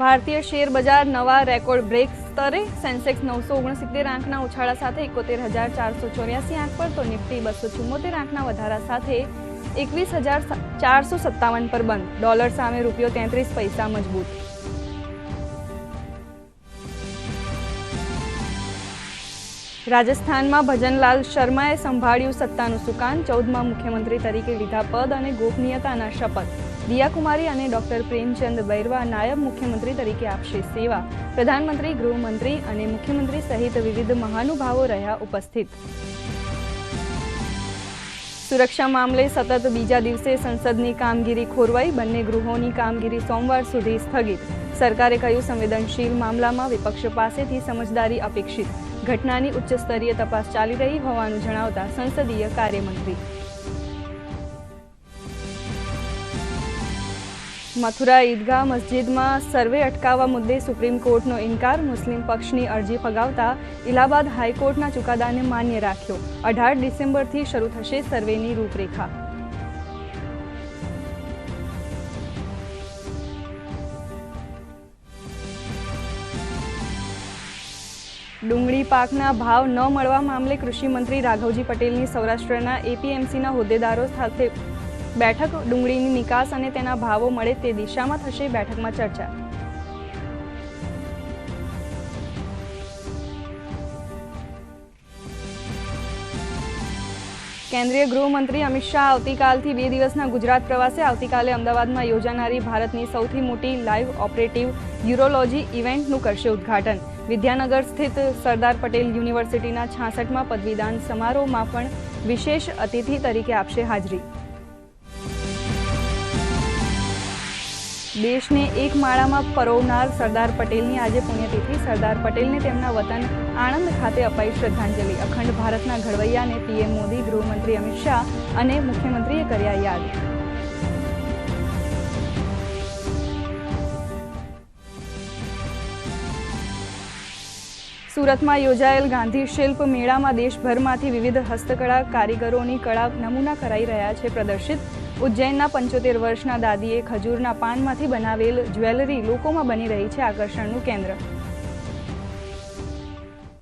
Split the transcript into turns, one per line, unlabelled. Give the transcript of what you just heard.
ભારતીય શેર બજાર નવા રેકોર્ડ બ્રેક સ્તરે. સેન્સેક્સ નવસો ઓગણસિત્તેર આંકના ઉછાળા સાથે એકોતેર હજાર ચારસો ચોર્યાસી આંક પર તો નિફ્ટી બસો ચુમ્મોતેર આંકના વધારા સાથે એકવીસ હજાર ચારસો સત્તાવન પર બંધ. ડોલર સામે રૂપિયો તેત્રીસ પૈસા મજબૂત. રાજસ્થાનમાં ભજનલાલ શર્માએ સંભાળ્યું સત્તાનું સુકાન. ચૌદમાં મુખ્યમંત્રી તરીકે લીધા પદ અને ગોપનીયતાના શપથ. દિયાકુમારી અને ડોક્ટર પ્રેમચંદ બૈરવા નાયબ મુખ્યમંત્રી તરીકે આપશે સેવા. પ્રધાનમંત્રી, ગૃહમંત્રી અને મુખ્યમંત્રી સહિત વિવિધ મહાનુભાવો રહ્યા ઉપસ્થિત. સુરક્ષા મામલે સતત બીજા દિવસે સંસદની કામગીરી ખોરવાઈ, બંને ગૃહોની કામગીરી સોમવાર સુધી સ્થગિત. સરકારે કહ્યું, સંવેદનશીલ મામલામાં વિપક્ષ પાસેથી સમજદારી અપેક્ષિત. ઘટનાની ઉચ્ચ સ્તરીય તપાસ ચાલી રહી હોવાનું જણાવતા સંસદીય કાર્યમંત્રી મથુરા ઈદગાહ મસ્જિદમાં સર્વે અટકાવવા મુદ્દે સુપ્રીમ કોર્ટનો ઇનકાર. મુસ્લિમ પક્ષની અરજી ફગાવતા ઇલાહાબાદ હાઈકોર્ટના ચુકાદાને માન્ય રાખ્યો. અઢાર ડિસેમ્બરથી શરૂ થશે સર્વેની રૂપરેખા. ડુંગળી પાકના ભાવ ન મળવા મામલે કૃષિમંત્રી રાઘવજી પટેલની સૌરાષ્ટ્રના એપીએમસીના હોદ્દેદારો સાથે બેઠક ડુંગળીની નિકાસ અને તેના ભાવો મળે તે દિશામાં થશે બેઠકમાં ચર્ચા. કેન્દ્રીય ગૃહમંત્રી અમિત શાહ આવતીકાલથી બે દિવસના ગુજરાત પ્રવાસે આવતીકાલે અમદાવાદમાં યોજાનારી ભારતની સૌથી મોટી લાઈવ ઓપરેટિવ યુરોલોજી ઇવેન્ટનું કરશે ઉદ્ઘાટન. વિદ્યાનગર સ્થિત સરદાર પટેલ યુનિવર્સિટીના છાસઠમાં પદવીદાન સમારોહમાં પણ વિશેષ અતિથિ તરીકે આપશે હાજરી. દેશને એક માળામાં પરોવનાર સરદાર પટેલની આજે પુણ્યતિથિ. સરદાર પટેલને તેમના વતન આણંદ ખાતે અપાઈ શ્રદ્ધાંજલિ. અખંડ ભારતના ઘડવૈયાને પીએમ મોદી, ગૃહમંત્રી અમિત શાહ અને મુખ્યમંત્રીએ કર્યા યાદ. સુરતમાં યોજાયેલ ગાંધી શિલ્પ મેળામાં દેશભરમાંથી વિવિધ હસ્તકળા કારીગરોની કળા નમૂના કરાઈ રહ્યા છે પ્રદર્શિત. ઉજ્જૈનના પંચોતેર વર્ષના દાદીએ ખજૂરના પાનમાંથી બનાવેલ જ્વેલરી લોકોમાં બની રહી છે આકર્ષણનું કેન્દ્ર.